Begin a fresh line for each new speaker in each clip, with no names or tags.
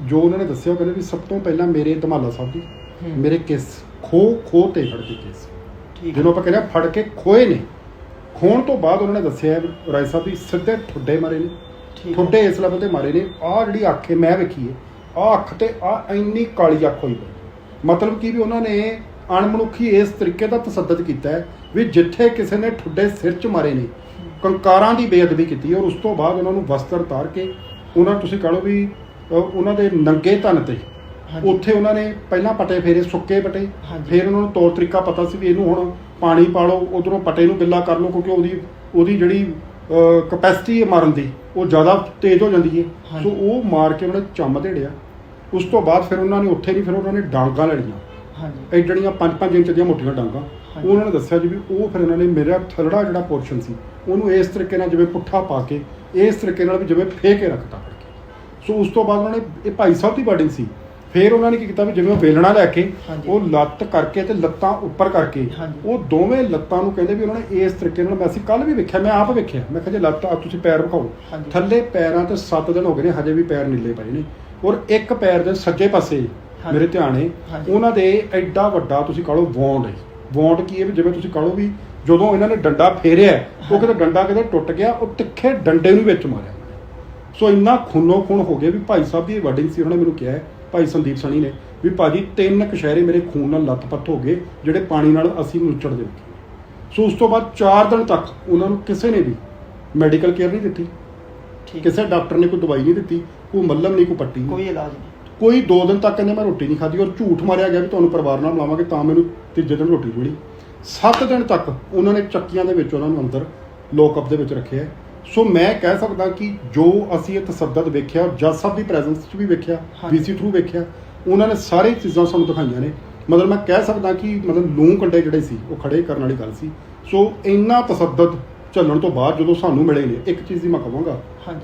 ਜੋ ਉਹਨਾਂ ਨੇ ਦੱਸਿਆ ਕਹਿੰਦੇ ਵੀ ਸਭ ਤੋਂ ਪਹਿਲਾਂ ਮੇਰੇ ਧਮਾਲਾ ਸਾਹਿਬ ਦੀ
ਹੂੰ।
ਮੇਰੇ ਕੇਸ ਖੋ ਖੋ ਤੇ ਫੜ ਕੇ ਕੇਸ।
ਠੀਕ
ਜਿਹਨੂੰ ਆਪਾਂ ਕਹਿੰਦੇ ਆ ਫੜ ਕੇ ਖੋਏ ਨੇ। ਖੋਣ ਤੋਂ ਬਾਅਦ ਉਹਨਾਂ ਨੇ ਦੱਸਿਆ ਵੀ ਰਾਏ ਸਾਹਿਬ ਦੀ ਸਿੱਧੇ ਠੁੱਡੇ ਮਾਰੇ ਨੇ।
ਠੀਕ
ਠੁੱਡੇ ਇਸ ਲੈਵਲ ਤੇ ਮਾਰੇ ਨੇ। ਆਹ ਜਿਹੜੀ ਅੱਖ ਹੈ ਮੈਂ ਵੇਖੀ ਹੈ ਆਹ ਅੱਖ ਤੇ ਆ ਇੰਨੀ ਕਾਲੀ ਅੱਖ ਹੋਈ ਪਈ। ਮਤਲਬ ਕੀ ਵੀ ਉਹਨਾਂ ਨੇ ਅਣਮਨੁੱਖੀ ਇਸ ਤਰੀਕੇ ਦਾ ਤਸੱਦਦ ਕੀਤਾ ਹੈ ਵੀ ਜਿੱਥੇ ਕਿਸੇ ਨੇ ਠੁੱਡੇ ਸਿਰ 'ਚ ਮਾਰੇ ਨੇ ਕੰਕਾਰਾਂ ਦੀ ਬੇਅਦਬੀ ਕੀਤੀ ਔਰ ਉਸ ਤੋਂ ਬਾਅਦ ਉਹਨਾਂ ਨੂੰ ਵਸਤਰ ਉਤਾਰ ਕੇ ਉਹਨਾਂ ਤੁਸੀਂ ਕਹ ਲਓ ਵੀ ਉਹਨਾਂ ਦੇ ਨੰਗੇ ਤਨ ਤੇ
ਹਾਂਜੀ।
ਉੱਥੇ ਉਹਨਾਂ ਨੇ ਪਹਿਲਾਂ ਪਟੇ ਫੇਰੇ ਸੁੱਕੇ ਪਟੇ
ਹਾਂਜੀ।
ਫਿਰ ਉਹਨਾਂ ਨੂੰ ਤੌਰ ਤਰੀਕਾ ਪਤਾ ਸੀ ਵੀ ਇਹਨੂੰ ਹੁਣ ਪਾਣੀ ਪਾ ਲਓ ਉਧਰੋਂ ਪਟੇ ਨੂੰ ਗਿੱਲਾ ਕਰ ਲਓ ਕਿਉਂਕਿ ਉਹਦੀ ਉਹਦੀ ਜਿਹੜੀ ਕਪੈਸਿਟੀ ਹੈ ਮਾਰਨ ਦੀ ਉਹ ਜ਼ਿਆਦਾ ਤੇਜ਼ ਹੋ ਜਾਂਦੀ ਹੈ
ਹਾਂਜੀ।
ਸੋ ਉਹ ਮਾਰ ਕੇ ਉਹਨਾਂ ਨੇ ਚੰਮ ਦੇੜਿਆ ਉਸ ਤੋਂ ਬਾਅਦ ਫਿਰ ਉਹਨਾਂ ਨੇ ਉੱਥੇ ਨਹੀਂ ਫਿਰ ਉਹਨਾਂ ਨੇ ਡਾਂਗਾ ਲੜੀਆਂ
ਹਾਂਜੀ
ਐਡੜੀਆਂ 5-5 ਇੰਚ ਦੀਆਂ ਮੋਟੀਆਂ ਡਾਂਗਾ
ਹਾਂਜੀ।
ਉਹਨਾਂ ਨੇ ਦੱਸਿਆ ਜੀ ਵੀ ਉਹ ਫਿਰ ਇਹਨਾਂ ਨੇ ਮੇਰਾ ਥਲੜਾ ਜਿਹੜਾ ਪੋਰਸ਼ਨ ਸੀ ਉਹਨੂੰ ਇਸ ਤਰੀਕੇ ਨਾਲ ਜਿਵੇਂ ਪੁੱਠਾ ਪਾ ਕੇ ਇਸ ਤਰੀਕੇ ਨਾਲ ਵੀ ਜਿਵੇਂ ਫੇ ਕੇ ਰੱਖਤਾ ਸੋ ਉਸ ਤੋਂ ਬਾਅਦ ਉਹਨਾਂ ਨੇ ਇਹ ਭਾਈ ਸਾਹਿਬ ਦੀ ਬਾਡਿੰਗ ਸੀ ਫਿਰ ਉਹਨਾਂ ਨੇ ਕੀ ਕੀਤਾ ਵੀ ਜਿਵੇਂ ਉਹ ਵੇਲਣਾ ਲੈ ਕੇ
ਹਾਂਜੀ।
ਉਹ ਲੱਤ ਕਰਕੇ ਤੇ ਲੱਤਾਂ ਉੱਪਰ ਕਰਕੇ
ਹਾਂਜੀ।
ਉਹ ਦੋਵੇਂ ਲੱਤਾਂ ਨੂੰ ਕਹਿੰਦੇ ਵੀ ਉਹਨਾਂ ਨੇ ਇਸ ਤਰੀਕੇ ਨਾਲ ਮੈਂ ਅਸੀਂ ਕੱਲ ਵੀ ਵੇਖਿਆ ਮੈਂ ਆਪ ਵੇਖਿਆ ਮੈਂ ਕਿਹਾ ਜੇ ਲੱਤ ਆ ਤੁਸੀਂ ਪੈਰ ਵਿਖਾਓ
ਹਾਂਜੀ।
ਥੱਲੇ ਪੈਰਾਂ ਤੇ 7 ਦਿਨ ਹੋ ਗਏ ਨੇ ਹਜੇ ਵੀ ਪੈਰ ਨੀਲੇ ਪਏ ਨੇ ਔਰ ਇੱਕ ਪੈਰ ਦੇ ਸੱਜੇ ਪਾਸੇ
ਹਾਂਜੀ।
ਮੇਰੇ ਧਿਆਨ ਹੈ
ਹਾਂਜੀ।
ਉਹਨਾਂ ਦੇ ਐਡਾ ਵੱਡਾ ਤੁਸੀਂ ਕਹ ਲਓ ਵੌਂਡ ਹੈ ਵੌਂਡ ਕੀ ਹੈ ਵੀ ਜਿਵੇਂ ਤੁਸੀਂ ਕਹ ਲਓ ਵੀ ਜਦੋਂ ਇਹਨਾਂ ਨੇ ਡੰਡਾ ਫੇਰਿਆ ਉਹ ਕਿਤੇ ਡੰਡਾ ਕਿਤੇ ਟੁੱਟ ਗਿਆ ਉਹ ਤਿੱਖੇ ਡੰਡੇ ਨੂੰ ਵਿੱਚ ਮਾਰਿਆ ਸੋ ਇੰਨਾ ਖੂਨੋ ਖੂਨ ਹੋ ਗਿਆ ਵੀ ਭਾਈ ਸਾਹਿਬ ਦੀ ਵਰਡਿੰਗ ਸੀ ਉਹਨਾਂ ਨੇ ਮੈਨੂੰ ਕਿਹਾ ਭਾਈ ਸੰਦੀਪ ਸਣੀ ਨੇ ਵੀ ਭਾਜੀ ਤਿੰਨ ਕਸ਼ਹਿਰੇ ਮੇਰੇ ਖੂਨ ਨਾਲ ਲੱਤ-ਪੱਤ ਹੋ ਗਏ ਜਿਹੜੇ ਪਾਣੀ ਨਾਲ ਅਸੀਂ ਨੁੱਚੜ ਦੇ ਸੋ ਉਸ ਤੋਂ ਬਾਅਦ 4 ਦਿਨ ਤੱਕ ਉਹਨਾਂ ਨੂੰ ਕਿਸੇ ਨੇ ਵੀ ਮੈਡੀਕਲ ਕੇਅਰ ਨਹੀਂ ਦਿੱਤੀ।
ਠੀਕ।
ਕਿਸੇ ਡਾਕਟਰ ਨੇ ਕੋਈ ਦਵਾਈ ਨਹੀਂ ਦਿੱਤੀ ਕੋਈ ਮੱਲਮ ਨਹੀਂ ਕੋਈ ਪੱਟੀ
ਕੋਈ ਇਲਾਜ ਨਹੀਂ।
ਕੋਈ 2 ਦਿਨ ਤੱਕ ਕਹਿੰਦੇ ਮੈਂ ਰੋਟੀ ਨਹੀਂ ਖਾਧੀ ਔਰ ਝੂਠ ਮਾਰਿਆ ਗਿਆ ਵੀ ਤੁਹਾਨੂੰ ਪਰਿਵਾਰ ਨਾਲ ਮਿਲਾਵਾਂਗੇ ਤਾਂ ਮੈਨੂੰ ਤੀਜੇ ਦਿਨ ਰੋਟੀ ਮਿਲੀ। 7 ਦਿਨ ਤੱਕ ਉਹਨਾਂ ਨੇ ਚੱਕੀਆਂ ਦੇ ਵਿੱਚ ਉਹਨਾਂ ਨੂੰ ਅੰਦਰ ਲੋਕਅਪ ਦੇ ਵਿੱਚ ਰੱਖਿਆ। ਸੋ ਮੈਂ ਕਹਿ ਸਕਦਾ ਕਿ ਜੋ ਅਸੀਂ ਇਹ ਤਸੱਦਦ ਵੇਖਿਆ ਜੱਜ ਸਾਹਿਬ ਦੀ ਪ੍ਰੈਜ਼ੈਂਸ 'ਚ ਵੀ ਵੇਖਿਆ। ਵੀਸੀ ਥਰੂ ਵੇਖਿਆ ਉਹਨਾਂ ਨੇ ਸਾਰੇ ਚੀਜ਼ਾਂ ਸਾਨੂੰ ਦਿਖਾਈਆਂ ਨੇ। ਮਤਲਬ ਮੈਂ ਕਹਿ ਸਕਦਾ ਕਿ ਮਤਲਬ ਲੂੰ ਕੰਡੇ ਜਿਹੜੇ ਸੀ ਉਹ ਖੜੇ ਕਰਨ ਵਾਲੀ ਗੱਲ ਸੀ। ਸੋ ਇੰਨਾ ਤਸੱਦਦ ਝੱਲਣ ਤੋਂ ਬਾਅਦ ਜਦੋਂ ਸਾਨੂੰ ਮਿਲੇ ਨੇ ਇੱਕ ਚੀਜ਼ ਦੀ ਮੈਂ ਕਹਾਂਗਾ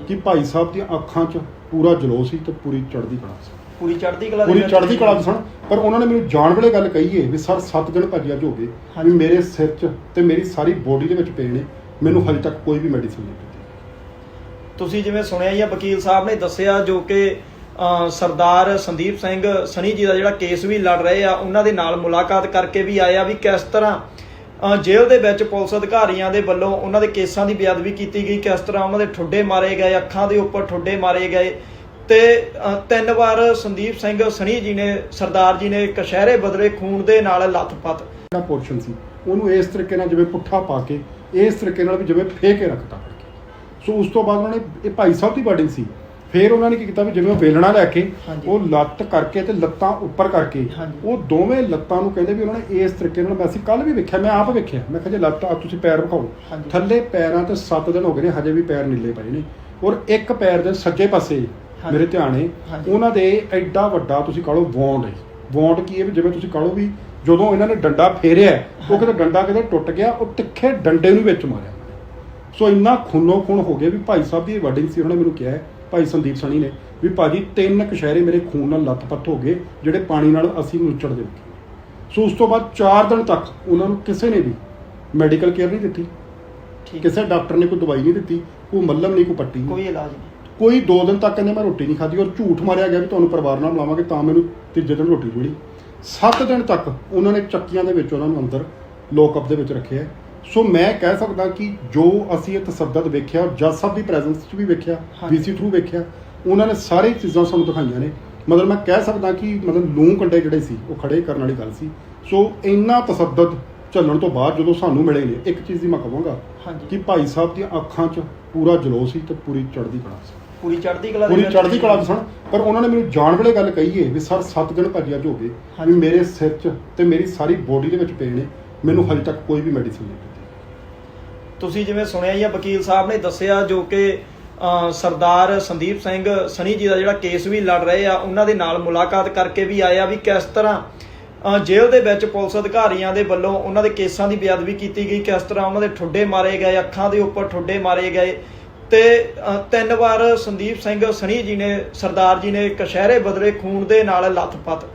ਕਿ ਭਾਈ ਸਾਹਿਬ ਦੀਆਂ ਅੱਖਾਂ 'ਚ ਪੂਰਾ ਜਲੋ ਸੀ ਤੇ ਪੂਰੀ ਚੜ੍ਹਦੀ ਕਲਾ ਸੀ।
ਪੂਰੀ ਚੜ੍ਹਦੀ ਕਲਾ
ਪੂਰੀ ਚੜ੍ਹਦੀ ਕਲਾ ਸਨ। ਪਰ ਉਹਨਾਂ ਨੇ ਮੈਨੂੰ ਜਾਣ ਵੇਲੇ ਗੱਲ ਕਹੀ ਹੈ ਵੀ ਸਰ 7 ਦਿਨ ਭਾਜੀ ਅੱਜ ਹੋ ਗਏ ਵੀ। ਮੇਰੇ ਸਿਰ 'ਚ ਤੇ ਮੇਰੀ ਸਾਰੀ ਬੋਡੀ ਦੇ ਵਿੱਚ ਪੇਨ ਨੇ ਮੈਨੂੰ ਹਜੇ ਤੱਕ ਕੋਈ ਵੀ ਮੈਡੀਸਿਨ ਨਹੀਂ ਦਿੱਤੀ।
ਤੁਸੀਂ ਜਿਵੇਂ ਸੁਣਿਆ ਹੀ ਆ ਵਕੀਲ ਸਾਹਿਬ ਨੇ ਦੱਸਿਆ ਜੋ ਕਿ ਅ, ਸਰਦਾਰ ਸੰਦੀਪ ਸਿੰਘ ਸਣੀ ਜੀ ਦਾ ਜਿਹੜਾ ਕੇਸ ਵੀ ਲੜ ਰਹੇ ਆ ਉਹਨਾਂ ਦੇ ਨਾਲ ਮੁਲਾਕਾਤ ਕਰਕੇ ਵੀ ਆਏ ਆ ਵੀ ਕਿਸ ਤਰ੍ਹਾਂ ਅ, ਜੇਲ੍ਹ ਦੇ ਵਿੱਚ ਪੁਲਿਸ ਅਧਿਕਾਰੀਆਂ ਦੇ ਵੱਲੋਂ ਉਹਨਾਂ ਦੇ ਕੇਸਾਂ ਦੀ ਬੇਅਦਬੀ ਕੀਤੀ ਗਈ ਕਿਸ ਤਰ੍ਹਾਂ ਉਹਨਾਂ ਦੇ ਠੁੱਡੇ ਮਾਰੇ ਗਏ ਅੱਖਾਂ ਦੇ ਉੱਪਰ ਠੁੱਡੇ ਮਾਰੇ ਗਏ। ਤੇ ਅ, ਤਿੰਨ ਵਾਰ ਸੰਦੀਪ ਸਿੰਘ ਸਣੀ ਜੀ ਨੇ ਸਰਦਾਰ ਜੀ ਨੇ ਕਸ਼ਹਿਰੇ ਬਦਲੇ ਖੂਨ ਦੇ ਨਾਲ ਲੱਥਪੱਤ
ਜਿਹੜਾ ਪੋਰਸ਼ਨ ਸੀ? ਉਹਨੂੰ ਇਸ ਤਰੀਕੇ ਨਾਲ ਜਿਵੇਂ ਪੁੱਠਾ ਪਾ ਕੇ ਇਸ ਤਰੀਕੇ ਨਾਲ ਵੀ ਜਿਵੇਂ ਫੇ ਕੇ ਰੱਖਤਾ ਕੇ ਸੋ ਉਸ ਤੋਂ ਬਾਅਦ ਉਹਨਾਂ ਨੇ ਇਹ ਭਾਈ ਸਾਹਿਬ ਦੀ ਬਾਡਿੰਗ ਸੀ ਫਿਰ ਉਹਨਾਂ ਨੇ ਕੀ ਕੀਤਾ ਵੀ ਜਿਵੇਂ ਉਹ ਵੇਲਣਾ ਲੈ ਕੇ। ਉਹ ਲੱਤ ਕਰਕੇ ਤੇ ਲੱਤਾਂ ਉੱਪਰ ਕਰਕੇ। ਉਹ ਦੋਵੇਂ ਲੱਤਾਂ ਨੂੰ ਕਹਿੰਦੇ ਵੀ ਉਹਨਾਂ ਨੇ ਇਸ ਤਰੀਕੇ ਨਾਲ ਮੈਂ ਅਸੀਂ ਕੱਲ ਵੀ ਵੇਖਿਆ ਮੈਂ ਆਪ ਵੇਖਿਆ ਮੈਂ ਕਿਹਾ ਜੇ ਲੱਤ ਆ ਤੁਸੀਂ ਪੈਰ ਵਿਖਾਓ। ਥੱਲੇ ਪੈਰਾਂ ਤੇ 7 ਦਿਨ ਹੋ ਗਏ ਨੇ ਹਜੇ ਵੀ ਪੈਰ ਨੀਲੇ ਪਏ ਨੇ ਔਰ ਇੱਕ ਪੈਰ ਦੇ ਸੱਜੇ ਪਾਸੇ। ਮੇਰੇ ਧਿਆਨ। ਉਹਨਾਂ ਦੇ ਐਡਾ ਵੱਡਾ ਤੁਸੀਂ ਕਹ ਲਓ ਵੌਂਡ ਹੈ ਵੌਂਡ ਕੀ ਹੈ ਵੀ ਜਿਵੇਂ ਤੁਸੀਂ ਕਹ ਵੀ ਜਦੋਂ ਇਹਨਾਂ ਨੇ ਡੰਡਾ ਫੇਰਿਆ ਉਹ ਕਿਤੇ ਡੰਡਾ ਕਿਤੇ ਟੁੱਟ ਗਿਆ ਉਹ ਤਿੱਖੇ ਡੰਡੇ ਨੂੰ ਵਿੱਚ ਮਾਰਿਆ। ਸੋ ਇੰਨਾ ਖੂਨੋ ਖੂਨ ਹੋ ਗਿਆ ਵੀ ਭਾਈ ਸਾਹਿਬ ਦੀ ਵਰਡਿੰਗ ਸੀ ਉਹਨਾਂ ਮੈਨੂੰ ਕਿਹਾ ਭਾਈ ਸੰਦੀਪ ਸਣੀ ਨੇ ਵੀ ਭਾਜੀ ਤਿੰਨ ਕਸ਼ਹਿਰੇ ਮੇਰੇ ਖੂਨ ਨਾਲ ਲੱਤ-ਪੱਤ ਹੋ ਗਏ ਜਿਹੜੇ ਪਾਣੀ ਨਾਲ ਅਸੀਂ ਨੁੱਚੜ ਦੇ ਸੋ ਉਸ ਤੋਂ ਬਾਅਦ 4 ਦਿਨ ਤੱਕ ਉਹਨਾਂ ਨੂੰ ਕਿਸੇ ਨੇ ਵੀ ਮੈਡੀਕਲ ਕੇਅਰ ਨਹੀਂ ਦਿੱਤੀ।
ਠੀਕ।
ਕਿਸੇ ਡਾਕਟਰ ਨੇ ਕੋਈ ਦਵਾਈ ਨਹੀਂ ਦਿੱਤੀ ਕੋਈ ਮੱਲਮ ਨਹੀਂ ਕੋਈ ਪੱਟੀ
ਕੋਈ ਇਲਾਜ ਨਹੀਂ।
ਕੋਈ 2 ਦਿਨ ਤੱਕ ਕਹਿੰਦੇ ਮੈਂ ਰੋਟੀ ਨਹੀਂ ਖਾਧੀ ਔਰ ਝੂਠ ਮਾਰਿਆ ਗਿਆ ਵੀ ਤੁਹਾਨੂੰ ਪਰਿਵਾਰ ਨਾਲ ਮਿਲਾਵਾਂਗੇ ਤਾਂ ਮੈਨੂੰ ਤੀਜੇ ਦਿਨ ਰੋਟੀ ਮਿਲੀ 7 ਦਿਨ ਤੱਕ ਉਹਨਾਂ ਨੇ ਚੱਕੀਆਂ ਦੇ ਵਿੱਚ ਉਹਨਾਂ ਨੂੰ ਅੰਦਰ ਲੋਕਅਪ ਦੇ ਵਿੱਚ ਰੱਖਿਆ। ਸੋ ਮੈਂ ਕਹਿ ਸਕਦਾ ਕਿ ਜੋ ਅਸੀਂ ਇਹ ਤਸੱਦਦ ਵੇਖਿਆ ਜੱਜ ਸਾਹਿਬ ਦੀ ਪ੍ਰੈਜ਼ੈਂਸ 'ਚ ਵੀ ਵੇਖਿਆ। ਵੀਸੀ ਥਰੂ ਵੇਖਿਆ ਉਹਨਾਂ ਨੇ ਸਾਰੇ ਚੀਜ਼ਾਂ ਸਾਨੂੰ ਦਿਖਾਈਆਂ ਨੇ ਮਤਲਬ ਮੈਂ ਕਹਿ ਸਕਦਾ ਕਿ ਮਤਲਬ ਲੂੰ ਕੰਡੇ ਜਿਹੜੇ ਸੀ ਉਹ ਖੜੇ ਕਰਨ ਵਾਲੀ ਗੱਲ ਸੀ ਸੋ ਇੰਨਾ ਤਸੱਦਦ ਝੱਲਣ ਤੋਂ ਬਾਅਦ ਜਦੋਂ ਸਾਨੂੰ ਮਿਲੇ ਨੇ ਇੱਕ ਚੀਜ਼ ਦੀ ਮੈਂ ਕਹਾਂਗਾ
ਹਾਂਜੀ।
ਕਿ ਭਾਈ ਸਾਹਿਬ ਦੀਆਂ ਅੱਖਾਂ 'ਚ ਪੂਰਾ ਜਲੋ ਸੀ ਤੇ ਪੂਰੀ ਚੜ੍ਹਦੀ ਕਲਾ ਸੀ।
ਪੂਰੀ ਚੜ੍ਹਦੀ ਕਲਾ ਦੇ
ਪੂਰੀ
ਵਿੱਚ
ਚੜ੍ਹਦੀ ਕਲਾ 'ਚ ਸਨ। ਪਰ ਉਹਨਾਂ ਨੇ ਮੈਨੂੰ ਜਾਣ ਵੇਲੇ ਗੱਲ ਕਹੀ ਹੈ ਵੀ ਸਰ 7 ਦਿਨ ਭਾਜੀ ਅੱਜ ਹੋ ਗਏ ਵੀ
ਹਾਂਜੀ।
ਮੇਰੇ ਸਿਰ 'ਚ ਤੇ ਮੇਰੀ ਸਾਰੀ ਬੋਡੀ ਦੇ ਵਿੱਚ ਪੇਨ ਨੇ ਮੈਨੂੰ ਹਜੇ ਤੱਕ ਕੋਈ ਵੀ ਮੈਡੀਸਿਨ ਨਹੀਂ ਦਿੱਤੀ।
ਤੁਸੀਂ ਜਿਵੇਂ ਸੁਣਿਆ ਹੀ ਆ ਵਕੀਲ ਸਾਹਿਬ ਨੇ ਦੱਸਿਆ ਜੋ ਕਿ ਅ, ਸਰਦਾਰ ਸੰਦੀਪ ਸਿੰਘ ਸਣੀ ਜੀ ਦਾ ਜਿਹੜਾ ਕੇਸ ਵੀ ਲੜ ਰਹੇ ਆ ਉਹਨਾਂ ਦੇ ਨਾਲ ਮੁਲਾਕਾਤ ਕਰਕੇ ਵੀ ਆਏ ਆ ਵੀ ਕਿਸ ਤਰ੍ਹਾਂ ਜੇਲ੍ਹ ਦੇ ਵਿੱਚ ਪੁਲਿਸ ਅਧਿਕਾਰੀਆਂ ਦੇ ਵੱਲੋਂ ਉਹਨਾਂ ਦੇ ਕੇਸਾਂ ਦੀ ਬੇਅਦਬੀ ਕੀਤੀ ਗਈ ਕਿਸ ਤਰ੍ਹਾਂ ਉਹਨਾਂ ਦੇ ਠੁੱਡੇ ਮਾਰੇ ਗਏ, ਅੱਖਾਂ ਦੇ ਉੱਪਰ ਠੁੱਡੇ ਮਾਰੇ ਗਏ। ਤੇ ਤਿੰਨ ਵਾਰ ਸੰਦੀਪ ਸਿੰਘ ਸਣੀ ਜੀ ਨੇ, ਸਰਦਾਰ ਜੀ ਨੇ ਕਸ਼ਹਿਰੇ ਬਦਲੇ ਖੂਨ ਦੇ ਨਾਲ ਲੱਥਪੱਤ